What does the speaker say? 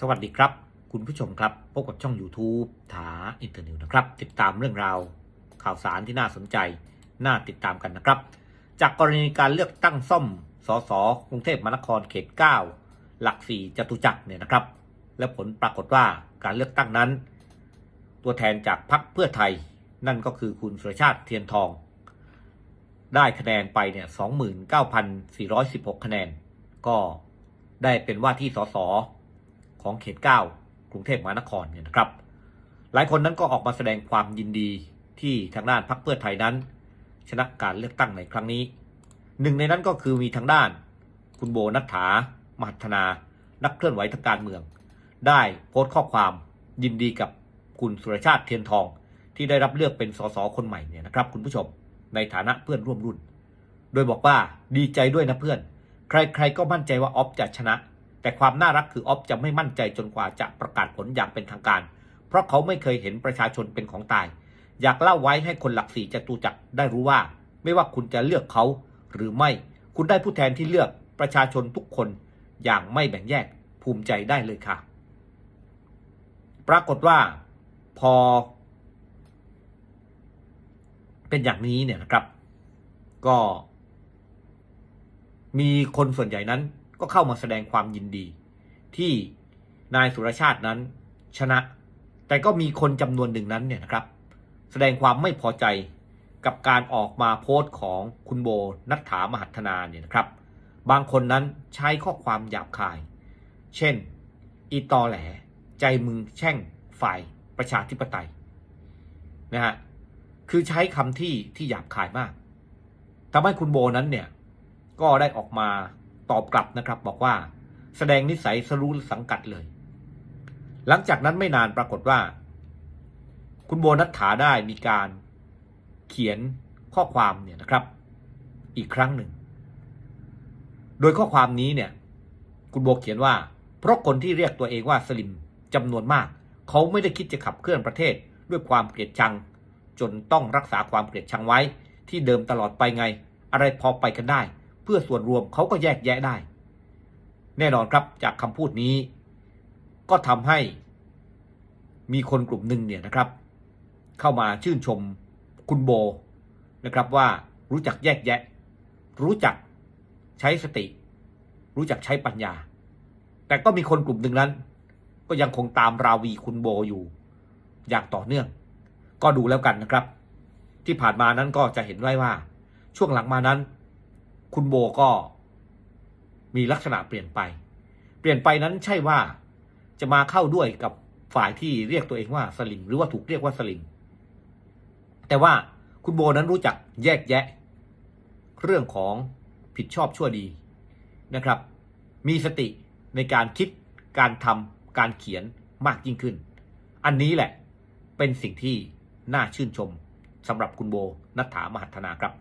สวัสดีครับ คุณผู้ชมครับ พบกับช่อง YouTube ถาอินเตอร์นิวนะครับ ติดตามเรื่องราว ข่าวสารที่น่าสนใจ น่าติดตามกันนะครับ จากกรณีการเลือกตั้งซ่อมสสกรุงเทพมหานครเขต 9 หลักสี่จตุจักรเนี่ยนะครับ และผลปรากฏว่าการเลือกตั้งนั้น ตัวแทนจากพรรคเพื่อไทย นั่นก็คือคุณสุรชาติเทียนทอง ได้คะแนนไปเนี่ย29,416 คะแนน ก็ได้เป็นว่าที่สส ของเขต 9 กรุงเทพมหานครเนี่ยนะครับ หลายคนนั้นก็ออกมาแสดงความยินดีที่ทางด้านพรรคเพื่อไทยนั้น ชนะการเลือกตั้งในครั้งนี้ หนึ่งในนั้นก็คือมีทางด้านคุณโบนัฐฐามหัฒนา นักเคลื่อนไหวทางการเมือง ได้โพสต์ข้อความยินดีกับคุณสุรชาติเทียนทอง ที่ได้รับเลือกเป็นสสคนใหม่เนี่ยนะครับ คุณผู้ชมในฐานะเพื่อนร่วมรุ่น โดยบอกว่าดีใจด้วยนะเพื่อน ใครๆก็มั่นใจว่าออฟจะชนะ แต่ความน่ารักคือออฟจะไม่มั่นใจจนกว่าจะประกาศผลอย่างเป็นทางการ เพราะเขาไม่เคยเห็นประชาชนเป็นของตาย อยากเล่าไว้ให้คนหลักสี่จตุจักรได้รู้ว่า ไม่ว่าคุณจะเลือกเขาหรือไม่ คุณได้ผู้แทนที่เลือกประชาชนทุกคนอย่างไม่แบ่งแยกภูมิใจได้เลยค่ะ ปรากฏว่าพอ เป็นอย่างนี้เนี่ยนะครับ ก็ มีคนส่วนใหญ่นั้น ก็เข้ามาแสดงความยินดี ที่นายสุรชาตินั้นชนะ แต่ก็มีคนจำนวนหนึ่งนั้นเนี่ยนะครับ แสดงความไม่พอใจกับการออกมาโพสต์ของคุณโบนัฐถามหัฒนาเนี่ยนะครับ บางคนนั้นใช้ข้อความหยาบคาย เช่น อีตอแหล ใจมึงแช่งฝ่ายประชาธิปไตยนะฮะคือใช้คำที่ที่หยาบคายมากทำให้คุณโบนั้นเนี่ยก็ได้ออกมา ตอบกลับนะครับ บอกว่า แสดงนิสัยสรู้สังกัดเลย หลังจากนั้นไม่นานปรากฏว่า คุณโบนัฐถาได้มีการเขียนข้อความเนี่ยนะครับ อีกครั้งหนึ่ง โดยข้อความนี้เนี่ย คุณโบเขียนว่า เพราะคนที่เรียกตัวเองว่าสลิมจำนวนมาก เขาไม่ได้คิดจะขับเคลื่อนประเทศด้วยความเกลียดชัง จนต้องรักษาความเกลียดชังไว้ ที่เดิมตลอดไปไง อะไรพอไปกันได้ เพื่อส่วนรวมเขาก็แยกแยะได้ แน่นอนครับจากคำพูดนี้ ก็ทำให้มีคนกลุ่มหนึ่งเนี่ยนะครับ เข้ามาชื่นชมคุณโบนะครับว่ารู้จักแยกแยะ รู้จักใช้สติ รู้จักใช้ปัญญา แต่ก็มีคนกลุ่มหนึ่งนั้น ก็ยังคงตามราวีคุณโบอยู่ อย่างต่อเนื่อง ก็ดูแล้วกันนะครับ ที่ผ่านมานั้นก็จะเห็นไว้ว่า ช่วงหลังมานั้น คุณโบก็มีลักษณะเปลี่ยนไป เปลี่ยนไปนั้นใช่ว่าจะมาเข้าด้วยกับฝ่ายที่เรียกตัวเองว่าสลิมหรือว่าถูกเรียกว่าสลิมแต่ว่าคุณโบนั้นรู้จักแยกแยะ เรื่องของผิดชอบชั่วดีนะครับ มีสติในการคิดการทำการเขียนมากยิ่งขึ้น อันนี้แหละเป็นสิ่งที่น่าชื่นชมสำหรับคุณโบนัฐถามหัฒนาครับ